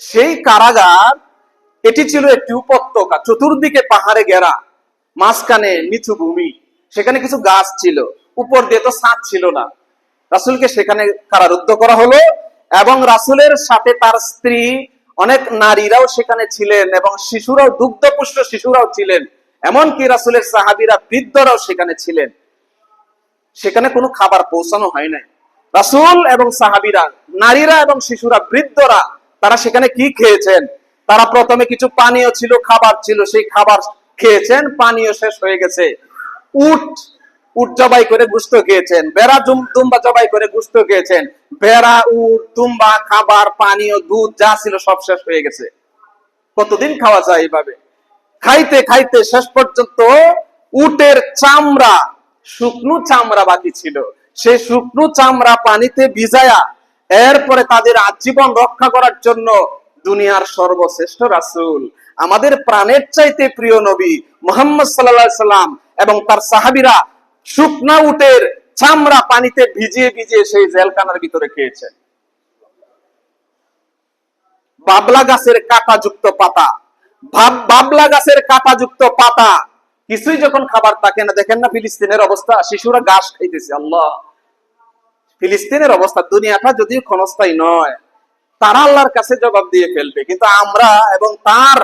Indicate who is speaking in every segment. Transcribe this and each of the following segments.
Speaker 1: সেই কারাগার, এটি ছিল একটি উপত্যকা, চতুর্দিকে পাহাড়ে ঘেরা, মাঝখানে নিচু ভূমি, সেখানে কিছু গাছ ছিল, উপর দিয়ে তো ছাদ ছিল না। রাসুলকে সেখানে কারারুদ্ধ করা হলো এবং রাসুলের সাথে তার স্ত্রী, অনেক নারীরাও সেখানে ছিলেন এবং শিশুরাও, দুগ্ধপুষ্ট শিশুরাও ছিলেন। এমনকি রাসুলের সাহাবিরা, বৃদ্ধরাও সেখানে ছিলেন। সেখানে কোনো খাবার পৌঁছানো হয় নাই। রাসুল এবং সাহাবিরা, নারীরা এবং শিশুরা, বৃদ্ধরা তারা সেখানে কি খেয়েছেন? তারা প্রথমে কিছু পানীয় ছিল, খাবার ছিল, সেই খাবার খেয়েছেন, পানীয় শেষ হয়ে গেছে। উট উট জবাই করে গুস্ত খেয়েছেন বেড়া দুম- দুম্বা জবাই করে গুস্ত খেয়েছেন বেড়া উট, দুম্বা, খাবার, পানীয়, দুধ যা ছিল সব শেষ হয়ে গেছে। কতদিন খাওয়া যায় এইভাবে? খাইতে খাইতে শেষ পর্যন্ত উটের চামড়া, শুকনো চামড়া বাকি ছিল। সেই শুকনো চামড়া পানিতে ভিজায়া এরপরে তাদের আজীবন রক্ষা করার জন্য দুনিয়ার সর্বশ্রেষ্ঠ রাসূল। আমাদের প্রাণের চাইতে প্রিয় নবী মোহাম্মদ সাল্লাল্লাহু সাল্লাম এবং তার সাহাবীরা শুকনা উটের চামড়া পানিতে ভিজিয়ে ভিজিয়ে সেই জেলখানার ভিতরে খেয়েছেন। বাবলা গাছের কাঁটাযুক্ত পাতা। ভাব- বাবলা গাছের কাঁটাযুক্ত পাতা। কিছুই যখন খাবার থাকে না, দেখেন না ফিলিস্তিনের অবস্থা, শিশুরা ঘাস খাইতেছে, আল্লাহ। ফিলিস্তিনের অবস্থা দুনিয়াটা যদিও ক্ষণস্থায়ী নয়, তারা আল্লাহর কাছে জবাব দিয়ে ফেলবে। কিন্তু আমরা এবং তার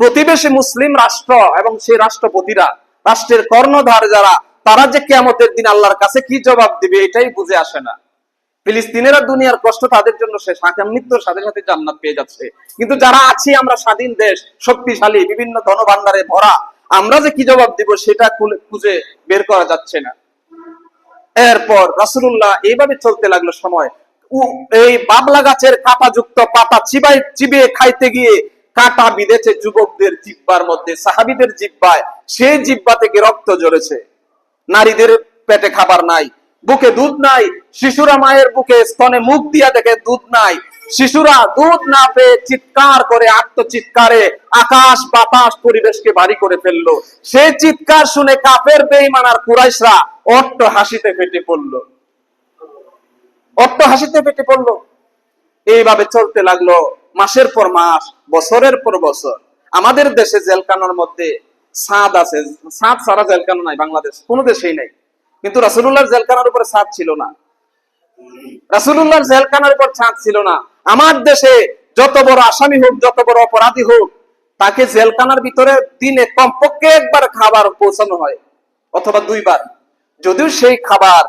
Speaker 1: প্রতিবেশী মুসলিম রাষ্ট্র এবং সেই রাষ্ট্রপতিরা, রাষ্ট্রের কর্ণধার যারা, তারা যে কেমতের দিন আল্লাহর কাছে কি জবাব দিবে এটাই বুঝে আসে না। ফিলিস্তিনেরা দুনিয়ার কষ্ট তাদের জন্য শেষ। হাকাম মৃত্যুর সাথে সাথে জান্নাত পেয়ে যাচ্ছে। কিন্তু যারা আছি আমরা স্বাধীন দেশ, শক্তিশালী, বিভিন্ন ধনভাণ্ডারে ভরা, আমরা যে কি জবাব দিব সেটা খুঁজে বের করা যাচ্ছে না। এরপর রাসুল্লাহ এইভাবে চলতে লাগল সময়। এই বাবলা গাছের কাঁটাযুক্ত পাতা চিবাই, চিবিয়ে খাইতে গিয়ে কাঁটা বিঁধেছে যুবকদের জিব্বার মধ্যে, সাহাবিদের জিব্বায়। সেই জিব্বা থেকে রক্ত ঝরেছে। নারীদের পেটে খাবার নাই, বুকে দুধ নাই, শিশুরা মায়ের বুকে স্তনে মুখ দিয়া দেখে দুধ নাই। শিশুরা দুধ না পেয়ে চিৎকার করে, আত্মচিৎকারে আকাশ বাতাস পরিবেশকে ভারী করে ফেলল। সেই চিৎকার শুনে কাপের বেইমান আর কুরাইশরা অট্ট হাসিতে ফেটে পড়ল। অট্ট হাসিতে ফেটে পড়ল। এইভাবে চলতে লাগল মাসের পর মাস, বছরের পর বছর। আমাদের দেশে জেলখানার মধ্যে সাদ আছে। সাদ সারা জেলখানা নাই, বাংলাদেশ। কোনো দেশেই নাই। কিন্তু রাসুল্লাহর জেলখানার উপরে সাদ ছিল না। রাসুল্লাহর জেলখানার উপর ছাদ ছিল না। আমার দেশে যত বড় আসামি হোক, যত বড় অপরাধী হোক, তাকে জেলখানার ভিতরে দিনে কমপক্ষে একবার খাবার পৌঁছানো হয়, অথবা দুইবার। যদিও সেই খাবার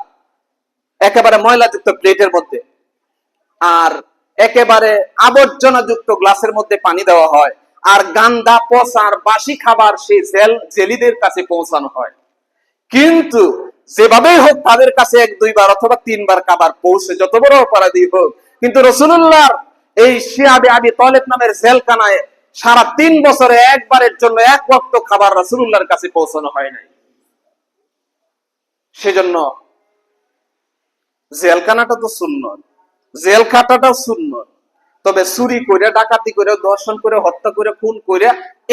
Speaker 1: একেবারে ময়লাযুক্ত প্লেটের মধ্যে, আর একেবারে আবর্জনা যুক্ত গ্লাসের মধ্যে পানি দেওয়া হয়, আর গান্দা পচার বাসি খাবার সেই জেল, জেলিদের কাছে পৌঁছানো হয়। কিন্তু যেভাবেই হোক, তাদের কাছে এক, দুইবার অথবা তিনবার খাবার পৌঁছে, যত বড় অপরাধী হোক কিন্তু রসুল্লাহর এই শিয়াবে আবি তলেব নামের জেলখানায় সারা তিন বছরে একবারের জন্য এক ওয়াক্ত খাবার রসুল্লাহর কাছে পৌঁছানো হয় নাই। সেজন্য জেলখানাটা তো শূন্য জেল খাটাটাও শূন্য তবে চুরি করে ডাকাতি করে দর্শন করে হত্যা করে খুন করে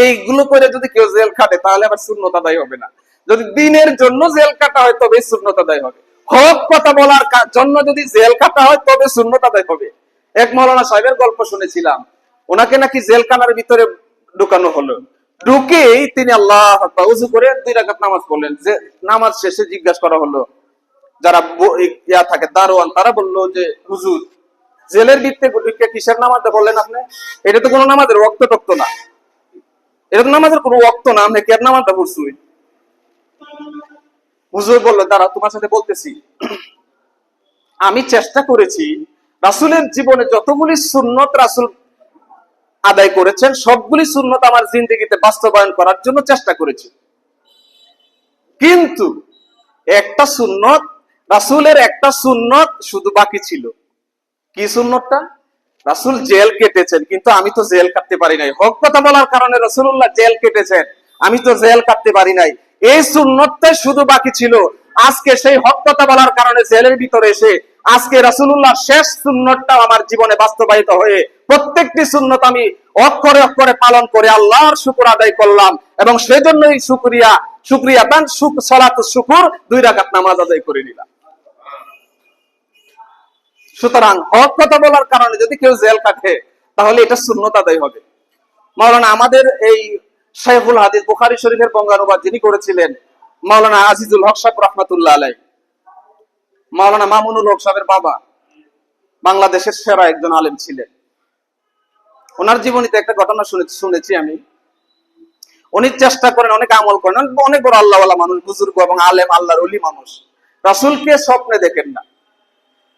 Speaker 1: এইগুলো করে যদি কেউ জেল খাটে, তাহলে আবার শূন্যতা দায়ী হবে না। যদি দিনের জন্য জেল কাটা হয় তবে শূন্যতা দায়ী হবে। হক কথা বলার জন্য যদি জেল কাটা হয়, তবে শূন্যতা দায়ী হবে এক মৌলানা সাহেবের গল্প শুনেছিলাম। ওনাকে নাকি জেলখানার ভিতরে ঢুকানো হলো। ঢুকেই তিনি আল্লাহ উজু করে দুই রাকাত নামাজ পড়লেন। যে নামাজ শেষে জিজ্ঞাসা করা হলো, যারা ইয়া থাকে, দারোয়ান, তারা বলল যে, হুজুর, জেলের ভিত্তে ঢুকে কিসের নামাজটা বললেন আপনি? এটা তো কোনো নামাজের রক্ত টক্ত না। এটা তো নামাজের কোনো রক্ত না আপনি কেন নামাজটা পড়ছুই হুজুর বলল দাঁড়া তোমার সাথে বলতেছি। আমি চেষ্টা করেছি, রাসুলের জীবনে যতগুলি সুন্নত রাসুল আদায় করেছেন, সবগুলি সুন্নত আমার জিন্দগিতে বাস্তবায়ন করার জন্য চেষ্টা করেছি। কিন্তু একটা সুন্নত, রাসুলের একটা সুন্নত শুধু বাকি ছিল। কি সুন্নতটা? রাসুল জেল কেটেছেন, কিন্তু আমি তো জেল কাটতে পারি নাই। হক কথা বলার কারণে রসুল্লাহ জেল কেটেছেন। আমি তো জেল কাটতে পারি নাই। এই সুন্নতটাই শুধু বাকি ছিল। আজকে সেই হক বলার কারণে জেলের ভিতরে এসে আজকে রাসুল্লাহ শেষ সুন্নতটাও আমার জীবনে বাস্তবায়িত হয়ে প্রত্যেকটি সুন্নত আমি অক্ষরে অক্ষরে পালন করে আল্লাহর শুকুর আদায় করলাম এবং সেজন্যই শুক্রিয়া শুক্রিয়া দান সুখ সলাত শুকুর দুই রাকাত নামাজ আদায় করে নিলাম। সুতরাং হক কথা বলার কারণে যদি কেউ জেল কাটে, তাহলে এটা শূন্যত আদায় হবে। মরণ আমাদের এই শাইখুল হাদিস বুখারী শরীফের বঙ্গানুবাদ যিনি করেছিলেন, মাওলানা আজিজুল হক সাহেব রহমাতুল্লাহ আলাই মাওলানা মামুনুল হক সাহেবের বাবা, বাংলাদেশের সেরা একজন আলেম ছিলেন। ওনার জীবনীতে একটা ঘটনা শুনে শুনেছি আমি। উনি চেষ্টা করেন, অনেক আমল করেন, অনেক বড় আল্লাহওয়ালা মানুষ, বুজুর্গ এবং আলেম, আল্লাহর অলি মানুষ। রাসুলকে স্বপ্নে দেখেন না।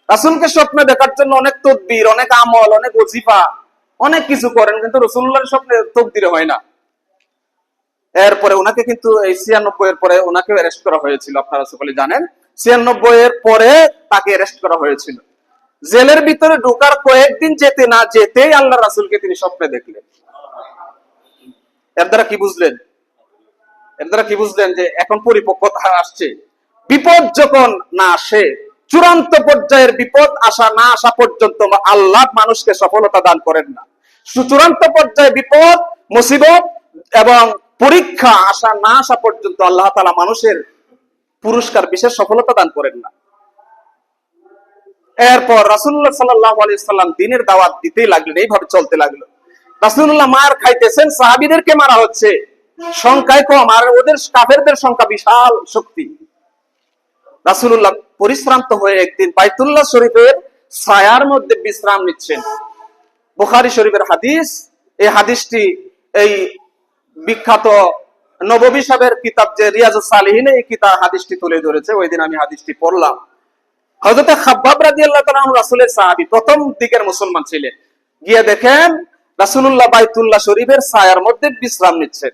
Speaker 1: রাসুলকে স্বপ্নে দেখার জন্য অনেক তদবির, অনেক আমল, অনেক ওজিফা, অনেক কিছু করেন, কিন্তু রসুল্লাহর স্বপ্নে তকদিরে হয় না। এরপরে ওনাকে কিন্তু এই ছিয়ানব্বই এর পরে ওনাকে অ্যারেস্ট করা হয়েছিল, আপনারা সকলে জানেন। ছিয়ানব্বই এর পরে তাকে অ্যারেস্ট করা হয়েছিল। জেলের ভিতরে ঢোকার কয়েকদিন যেতে না যেতেই আল্লাহ রাসুলকে তিনি স্বপ্নে দেখলেন। এর দ্বারা কি বুঝলেন? এর দ্বারা কি বুঝলেন যে এখন পরিপক্কতা আসছে? বিপদ যখন না আসে, চূড়ান্ত পর্যায়ের বিপদ আসা না আসা পর্যন্ত আল্লাহ মানুষকে সফলতা দান করেন না। চূড়ান্ত পর্যায়ে বিপদ, মুসিবত এবং পরীক্ষা আসা না আসা পর্যন্ত আল্লাহ তালা মানুষের পুরস্কার বিশেষ সফলতা দান করেন না। এরপর রাসুল্লাহ সাল্লাহ দিনের দাওয়াত দিতেই লাগলেন, এইভাবে চলতে লাগল। রাসুল্লাহ মার খাইতেছেন, সাহাবিদেরকে মারা হচ্ছে। সংখ্যায় কম, আর ওদের কাফেরদের সংখ্যা বিশাল শক্তি। রাসুল্লাহ পরিশ্রান্ত হয়ে একদিন বাইতুল্লাহ শরীফের ছায়ার মধ্যে বিশ্রাম নিচ্ছেন। বুখারি শরীফের হাদিস, এই হাদিসটি এই বিখ্যাত নববী সাহেবের কিতাব যে রিয়াজ সালিহিনে, এই কিতাব হাদিসটি তুলে ধরেছে। ওই দিন আমি হাদিসটি পড়লাম। হজরত খাব্বাব রাজি আল্লাহ রাসুলের সাহাবি প্রথম দিকের মুসলমান ছিলেন। গিয়ে দেখেন রাসুল্লাহ বাইতুল্লাহ শরীফের ছায়ার মধ্যে বিশ্রাম নিচ্ছেন।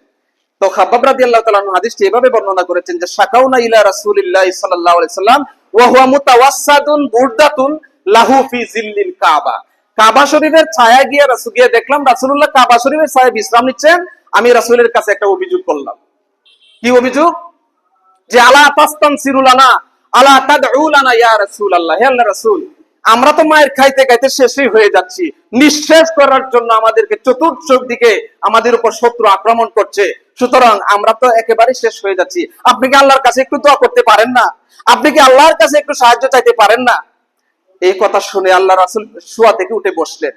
Speaker 1: তো খাব্বাব রাজি আল্লাহ তালাহ হাদিসটি এভাবে বর্ণনা করেছেন যে, শাকাউনা ইলা রাসুলিল্লাহ সাল্লাহ সাল্লাম ওয়াহুয়া মুতাওয়াসাদুন বুরদাতুন লাহু ফি জিল্লিল কাবা। কাবা শরীফের ছায়া গিয়ে রাসু গিয়ে দেখলাম রাসুল্লাহ কাবা শরীফের ছায়া বিশ্রাম নিচ্ছেন। আমি রাসুলের কাছে একটা অভিযোগ করলাম। কি অভিযোগ? যে আলা তাস্তান সিরুলানা আলা তাদউলানা ইয়া রাসূলুল্লাহ, হে আল্লাহ রাসূল, আমরা তো মায়ের খাইতে খাইতে শেষই হয়ে যাচ্ছি। নিঃশেষ করার জন্য আমাদেরকে চতুর্থ দিকে আমাদের উপর শত্রু আক্রমণ করছে। সুতরাং আমরা তো একেবারে শেষ হয়ে যাচ্ছি। আপনি কি আল্লাহর কাছে একটু দোয়া করতে পারেন না? আপনি কি আল্লাহর কাছে একটু সাহায্য চাইতে পারেন না? এই কথা শুনে আল্লাহ রাসূল শোয়া থেকে উঠে বসলেন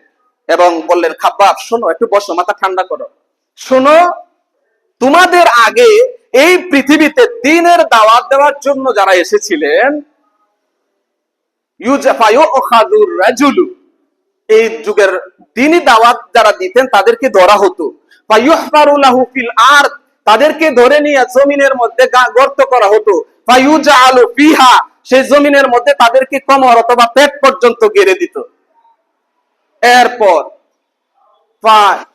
Speaker 1: এবং বললেন, খাব্বাব, শোনো, একটু বসো, মাথা ঠান্ডা করো। শোনো, তোমাদের আগে এই পৃথিবীতে দিনের দাওয়াত দেওয়ার জন্য যারা এসেছিলেন এই যুগের দিনই দাওয়াত যারা দিতেন তাদেরকে ধরা হতো। আরদ, তাদেরকে ধরে নিয়ে জমিনের মধ্যে গর্ত করা হতো। বা ইউজাআলু ফিহা সেই জমিনের মধ্যে তাদেরকে কমর অথবা পেট পর্যন্ত গেড়ে দিত। এরপর ফা- ফা- ইউ- ফায়ুতা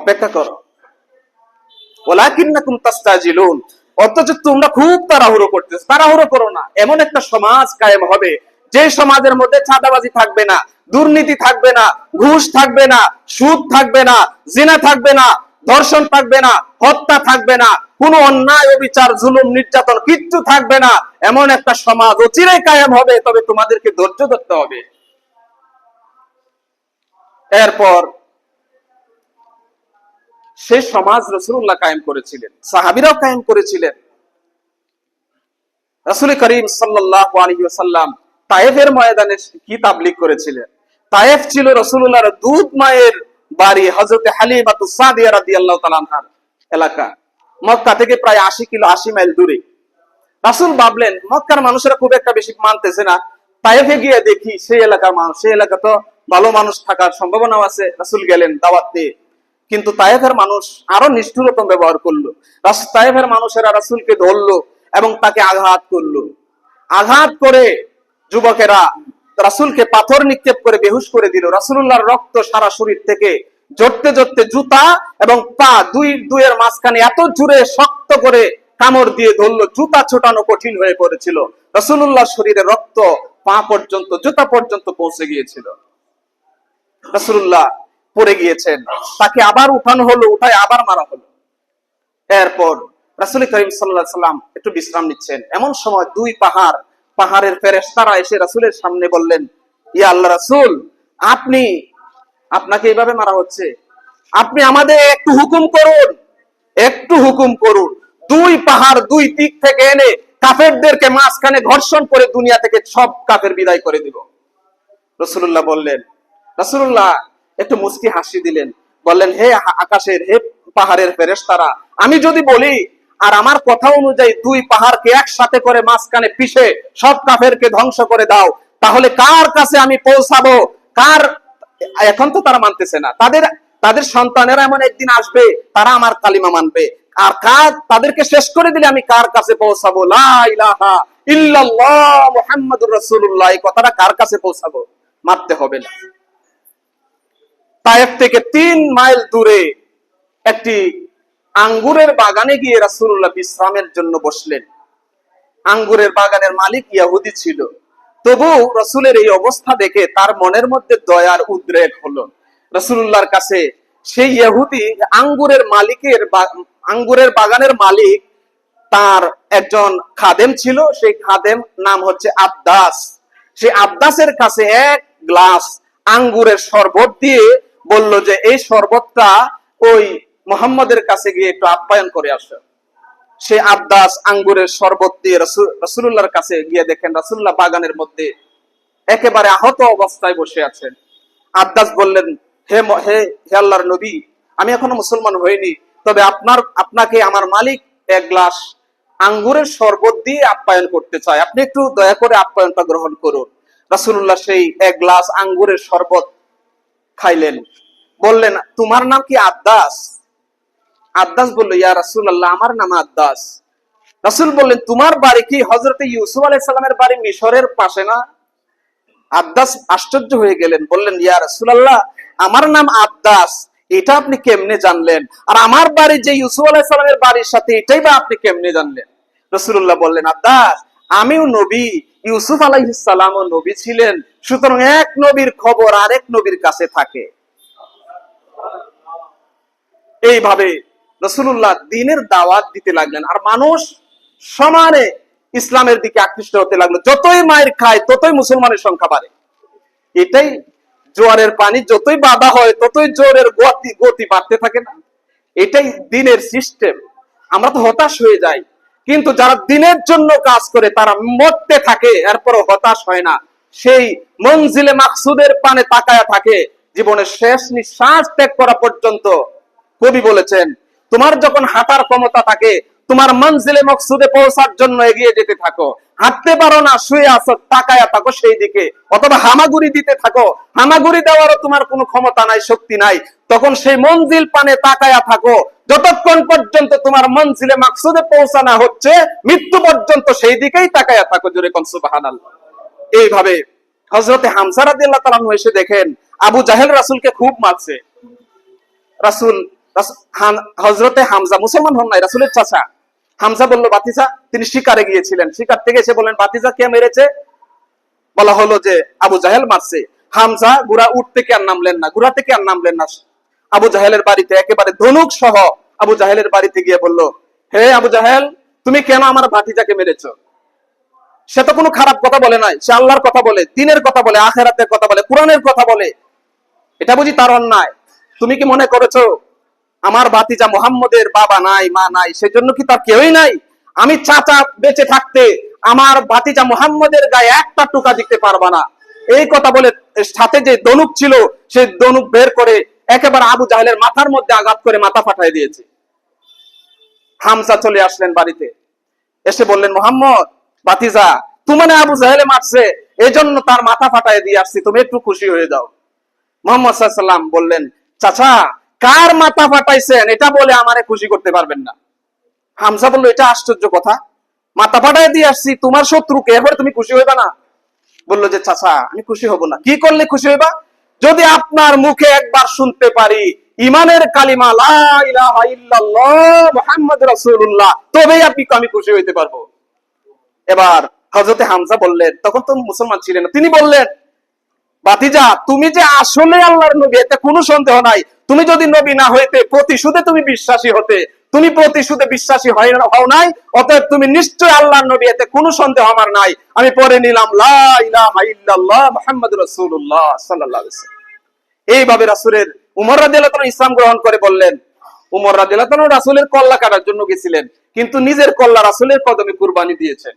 Speaker 1: অপেক্ষা করো। অথচ তোমরা খুব তাড়াহুড়ো করতেছ। তাড়াহুড়ো করো না। এমন একটা সমাজ কায়েম হবে। যে সমাজের মধ্যে থাকবে না, দুর্নীতি থাকবে না, ঘুষ থাকবে না, সুদ থাকবে না, জিনা থাকবে না, ধর্ষণ থাকবে না, হত্যা থাকবে না, কোনো অন্যায়, অবিচার, জুলুম, নির্যাতন কিচ্ছু থাকবে না। এমন একটা সমাজ অচিরেই কায়েম হবে, তবে তোমাদেরকে ধৈর্য ধরতে হবে। এরপর সে সমাজ রসুল্লাহ কায়েম করেছিলেন, সাহাবিরাও কায়েম করেছিলেন। রসুল করিম সাল্লাহ আলহিসাল্লাম তায়েফের ময়দানে কি তাবলিক করেছিলেন? তায়েফ ছিল রসুল্লাহর দুধ মায়ের বাড়ি হজরত হালিমাতু সাদিয়া রাদিয়াল্লাহু তাআলা আনহার এলাকা। মক্কা থেকে প্রায় আশি কিলো, আশি মাইল দূরে। রাসুল ভাবলেন, মক্কার মানুষেরা খুব একটা বেশি মানতেছে না। তাইফে গিয়ে দেখি সেই এলাকার মানুষ, সেই এলাকা তো ভালো মানুষ থাকার সম্ভাবনাও আছে। রাসুল গেলেন দাওয়াত দিয়ে। কিন্তু তাইফের মানুষ আরও নিষ্ঠুরতম ব্যবহার করল। তাইফের মানুষেরা রাসুলকে ধরলো এবং তাকে আঘাত করল। আঘাত করে যুবকেরা রাসুলকে পাথর নিক্ষেপ করে বেহুশ করে দিল। রাসুল্লাহর রক্ত সারা শরীর থেকে জড়তে জড়তে জুতা এবং পা দুই দুইয়ের মাঝখানে এত জুড়ে শক্ত করে কামড় দিয়ে ধরলো, জুতা ছোটানো কঠিন হয়ে পড়েছিল। রসুল্লাহ শরীরে রক্ত পা পর্যন্ত, জুতা পর্যন্ত পৌঁছে গিয়েছিল। রসুল্লাহ পড়ে গিয়েছেন। তাকে আবার উঠানো হলো, উঠায় আবার মারা হলো। এরপর রাসুল করিম সাল্লাহ সাল্লাম একটু বিশ্রাম নিচ্ছেন। এমন সময় দুই পাহাড়, পাহাড়ের ফেরেশতারা এসে রাসুলের সামনে বললেন, ইয়া আল্লাহ রাসুল, আপনি, আপনাকে এইভাবে মারা হচ্ছে। আপনি আমাদের একটু হুকুম করুন, একটু হুকুম করুন। দুই পাহাড় দুই দিক থেকে এনে কাফেরদেরকে মাঝখানে ঘর্ষণ করে দুনিয়া থেকে সব কাফের বিদায় করে দিব। রসুল্লাহ বললেন রসুল্লাহ একটু মুস্কি হাসি দিলেন। বললেন, হে আকাশের, হে পাহাড়ের ফেরেশতারা, আমি যদি বলি, আর আমার কথা অনুযায়ী দুই পাহাড়কে একসাথে করে মাঝখানে পিষে সব কাফেরকে ধ্বংস করে দাও, তাহলে কার কাছে আমি পৌঁছাবো? কার এখন তো তারা মানতেছে না। তাদের তাদের সন্তানেরা এমন একদিন আসবে, তারা আমার কালিমা মানবে। আর কার, তাদেরকে শেষ করে দিলে আমি কার কাছে পৌঁছাবো? লা ইলাহা ইল্লাল্লাহ মুহাম্মাদুর রাসূলুল্লাহ। এই কথাটা কার কাছে পৌঁছাবো? মারতে হবে না। তায়েফ থেকে তিন মাইল দূরে একটি আঙ্গুরের বাগানে গিয়ে রাসূলুল্লাহ বিশ্রামের জন্য বসলেন। আঙ্গুরের বাগানের মালিক ইয়াহুদি ছিল। তবু রসুলের এই অবস্থা দেখে তার মনের মধ্যে দয়ার উদ্রেক হলো। রসুল্লাহর কাছে সেই ইহুদি আঙ্গুরের মালিকের আঙ্গুরের বাগানের মালিক তার একজন খাদেম ছিল। সেই খাদেম নাম হচ্ছে আব্দাস। সেই আব্দাসের কাছে এক গ্লাস আঙ্গুরের শরবত দিয়ে বলল যে, এই শরবতটা ওই মোহাম্মদের কাছে গিয়ে একটু আপ্যায়ন করে আসো। সে আব্দাস আঙ্গুরের শরবত দিয়ে রসুল্লাহর কাছে গিয়ে দেখেন রসুল্লাহ বাগানের মধ্যে একেবারে আহত অবস্থায় বসে আছেন। আব্দাস বললেন, হে হে হে আল্লাহর নবী, আমি এখনও মুসলমান হইনি, তবে আপনার, আপনাকে আমার মালিক এক গ্লাস আঙ্গুরের শরবত দিয়ে আপ্যায়ন করতে চায় আপনি একটু দয়া করে আপ্যায়নটা গ্রহণ করুন। রাসূলুল্লাহ সেই এক গ্লাস আঙ্গুরের শরবত খাইলেন। বললেন, তোমার নাম কি আব্দাস আব্দাস বলল, ইয়া রাসূলুল্লাহ, আমার নাম আব্দাস রাসূল বললেন, তোমার বাড়ি কি হযরতে ইউসুফ আলাইহিস সালামের বাড়ি মিশরের পাশে না? আব্দাস আশ্চর্য হয়ে গেলেন, বললেন, ইয়া রাসূলুল্লাহ, আমার নাম আব্দাস এটা আপনি কেমনে জানলেন? আর আমার বাড়ি যে ইউসুফ আলাইহিস সালামের বাড়ির সাথে, এটাই বা আপনি কেমনে জানলেন? রাসূলুল্লাহ বললেন আব্দাস আমিও নবী ইউসুফ আলাইহিস সালামও নবী ছিলেন। সুতরাং এক নবীর খবর আরেক নবীর কাছে থাকে। এইভাবে রসুল্লাহ দিনের দাওয়াত দিতে লাগলেন। আর মানুষ সমানে ইসলামের দিকে আকৃষ্ট হতে লাগল। যতই মায়ের খায়, ততই মুসলমানের সংখ্যা বাড়ে। এটাই জোয়ারের পানি। যতই বাধা হয়, ততই জোরের গতি গতি বাড়তে থাকে না। এটাই দিনের সিস্টেম আমরা তো হতাশ হয়ে যাই। কিন্তু যারা দিনের জন্য কাজ করে, তারা মরতে থাকে এরপর হতাশ হয় না। সেই মঞ্জিলে মাকসুদের পানে তাকায়া থাকে জীবনের শেষ নিঃশ্বাস ত্যাগ করা পর্যন্ত কবি বলেছেন, তোমার যখন হাঁটার ক্ষমতা থাকে, তোমার মঞ্জিলে মকসুদে পৌঁছার জন্য এগিয়ে যেতে থাকো। হাঁটতে পারো না, শুয়ে আসো তাকায়া থাকো সেই দিকে। অথবা হামাগুড়ি দিতে থাকো। হামাগুড়ি দেওয়ারও তোমার কোনো ক্ষমতা নাই, শক্তি নাই। তখন সেই মঞ্জিল পানে তাকায়া থাকো যতক্ষণ পর্যন্ত তোমার মঞ্জিলে মাকসুদে পৌঁছানো হচ্ছে, মৃত্যু পর্যন্ত সেই দিকেই তাকায়া থাকো জোরে কোন সুবহানাল্লাহ। এইভাবে হজরতে হামসা রাদিয়াল্লাহু তাআলা আনহু এসে দেখেন, আবু জাহেল রাসূলকে খুব মারছে। রাসূল হজরতে হামজা মুসলমান হন নাই, রাসূলের চাচা। হামজা বলল, বাতিজা, তিনি শিকারে গিয়েছিলেন। শিকার থেকে এসে বলেন বাতিজা, কে মেরেছে? বলা হলো যে আবু জাহেল মারছে। হামজা, গুড়া উঠ থেকে আর নামলেন না, গুড়া থেকে আর নামলেন না। আবু জাহেলের বাড়িতে একেবারে ধনুক সহ আবু জাহেলের বাড়িতে গিয়ে বলল, হে আবু জাহেল, তুমি কেন আমার ভাতিজাকে মেরেছো? সে তো কোনো খারাপ কথা বলে নাই, সে আল্লাহর কথা বলে, দিনের কথা বলে, আখেরাতের কথা বলে, কোরআনের কথা বলে। এটা বুঝি তার অন্যায়? তুমি কি মনে করেছ, আমার বাতিজা মোহাম্মদের বাবা নাই, মা নাই, সেজন্য কি তার কেউই নাই? আমি চাচা বেঁচে থাকতে আমার ভাতিজা মোহাম্মদের গায়ে একটা টুকা দিতে পারবা না। এই কথা বলে সাথে যে দনুক ছিল, সেই দনুক বের করে একেবারে আবু জাহেলের মাথার মধ্যে আঘাত করে মাথা ফাটাই দিয়েছে। হামসা চলে আসলেন বাড়িতে। এসে বললেন, মোহাম্মদ, বাতিজা তোমানে আবু জাহেলে মারছে, এজন্য তার মাথা ফাটাই দিয়ে আসছি, তুমি একটু খুশি হয়ে যাও। মোহাম্মদ সাল্লাম বললেন, চাচা, কার মাথা ফাটাইছেন? এটা বলে আমারে খুশি করতে পারবেন না। হামসা বলল, এটা আশ্চর্য কথা। মাথা ফাটাই দিয়ে আসছি, তোমার শত্রুকে, এরপরে তুমি খুশি হইবা না? বলল যে, চাচা, আমি খুশি হব না। কি করলে খুশি হইবা? যদি আপনার মুখে একবার শুনতে পারি ইমানের কালিমা ইলাহা ইল্লাল্লাহ তবেই আপনি আমি খুশি হইতে পারব। এবার হযরতে হামজা বললেন, তখন তো মুসলমান ছিলেন তিনি বললেন বাতিজা তুমি যে আসলে আল্লাহর নবী, এতে কোনো সন্দেহ নাই। তুমি যদি নবী না হইতে, প্রতিশোধে তুমি বিশ্বাসী হতে। তুমি প্রতিশোধে বিশ্বাসী হয় না- হও নাই, অতএব তুমি নিশ্চয় আল্লাহর নবী, এতে কোনো সন্দেহ আমার নাই। আমি পরে নিলাম, লা ইলাহা ইল্লাল্লাহ মুহাম্মাদুর রাসূলুল্লাহ সাল্লাল্লাহু আলাইহি ওয়াসাল্লাম। এইভাবে রাসূলের উমর রাদিয়াল্লাহু তাআলা ইসলাম গ্রহণ করে বললেন, উমর রাদিয়াল্লাহু তাআলা রাসূলের কল্লা কাটার জন্য গেছিলেন, কিন্তু নিজের কল্লা রাসূলের কদমে কুরবানি দিয়েছেন।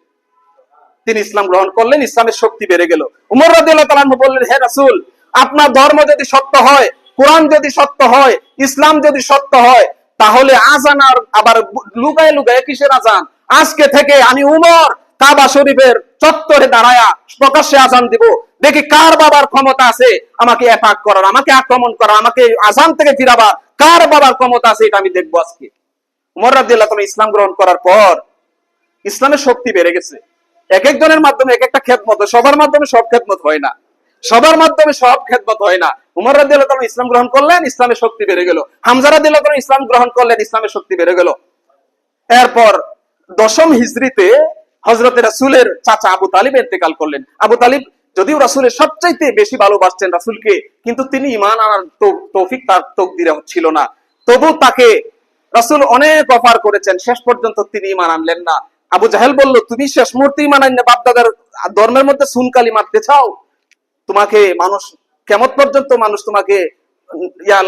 Speaker 1: তিনি ইসলাম গ্রহণ করলেন, ইসলামের শক্তি বেড়ে গেল। উমর রাদিয়াল্লাহু তাআলা বললেন, হে রাসূল, আপনার ধর্ম যদি সত্য হয়, কোরআন যদি সত্য হয়, ইসলাম যদি সত্য হয় তাহলে আজান আর আবার লুকায় লুকায় কিসের আজান? আজকে থেকে আমি উমর কাবা শরীফের চত্বরে দাঁড়ায়া প্রকাশ্যে আজান দিব। দেখি কার বাবার ক্ষমতা আছে? আমাকে অ্যাটাক করার, আমাকে আক্রমণ করার, আমাকে আজান থেকে ফিরাবার কার বাবার ক্ষমতা আছে এটা আমি দেখব আজকে। উমর রাদিয়াল্লাহু তাআলা ইসলাম গ্রহণ করার পর ইসলামের শক্তি বেড়ে গেছে। এক একজনের মাধ্যমে এক একটা খেদমত। সবার মাধ্যমে সব খেদমত হয় না। সবার মাধ্যমে সব খেদমত হয় না। উমর রাদিয়াল্লাহু তাআলা ইসলাম গ্রহণ করলেন, ইসলামের শক্তি বেড়ে গেল। হামজা রাদিয়াল্লাহু তাআলা ইসলাম গ্রহণ করলেন, ইসলামের শক্তি বেড়ে গেল। এরপর দশম হিজরিতে হজরত রাসূলের চাচা আবু তালিব ইন্তেকাল করলেন। আবু তালিব যদিও রাসূলের সবচাইতে বেশি ভালোবাসতেন রাসূলকে, কিন্তু তিনি ঈমান আনার তৌফিক তার তকদিরে ছিল না। তবু তাকে রাসূল অনেক অফার করেছেন, শেষ পর্যন্ত তিনি ঈমান আনলেন না। আবু জাহেল বলল, তুমি শেষ মুহূর্তে ঈমান আনলে, বাপদাদার ধর্মের মধ্যে সুনকালি মারতে চাও? তোমাকে মানুষ কেমন পর্যন্ত মানুষ তোমাকে ইয়া